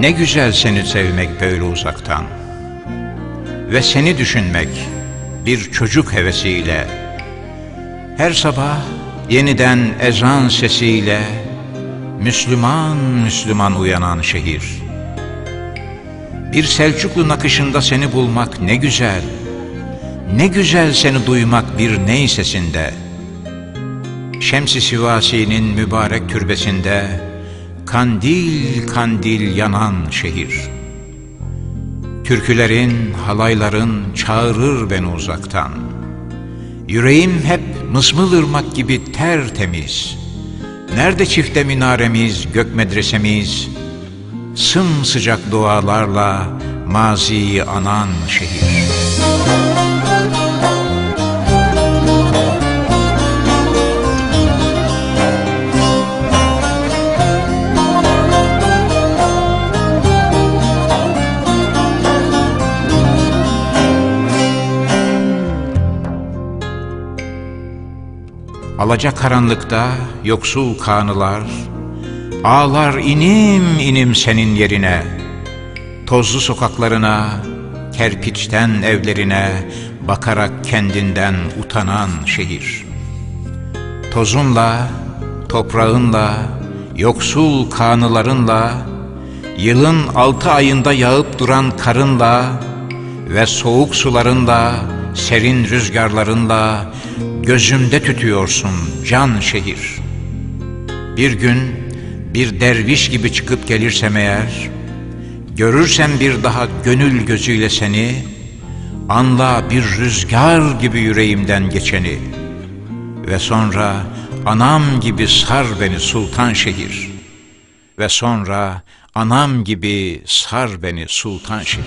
Ne güzel seni sevmek böyle uzaktan. Ve seni düşünmek bir çocuk hevesiyle. Her sabah yeniden ezan sesiyle Müslüman Müslüman uyanan şehir. Bir Selçuklu nakışında seni bulmak ne güzel. Ne güzel seni duymak bir ney sesinde Şems-i Sivasi'nin mübarek türbesinde Kandil kandil yanan şehir. Türkülerin, halayların çağırır beni uzaktan. Yüreğim hep mısmıl ırmak gibi tertemiz. Nerede çifte minaremiz, gök medresemiz? Sımsıcak dualarla maziyi anan şehir Alaca karanlıkta yoksul kanılar, Ağlar inim inim senin yerine, Tozlu sokaklarına, kerpiçten evlerine, Bakarak kendinden utanan şehir. Tozunla, toprağınla, yoksul kanılarınla, Yılın altı ayında yağıp duran karınla Ve soğuk sularınla, serin rüzgarlarınla, gözümde tütüyorsun can şehir. Bir gün bir derviş gibi çıkıp gelirsem eğer, görürsem bir daha gönül gözüyle seni, anla bir rüzgar gibi yüreğimden geçeni ve sonra anam gibi sar beni sultan şehir ve sonra anam gibi sar beni sultan şehir.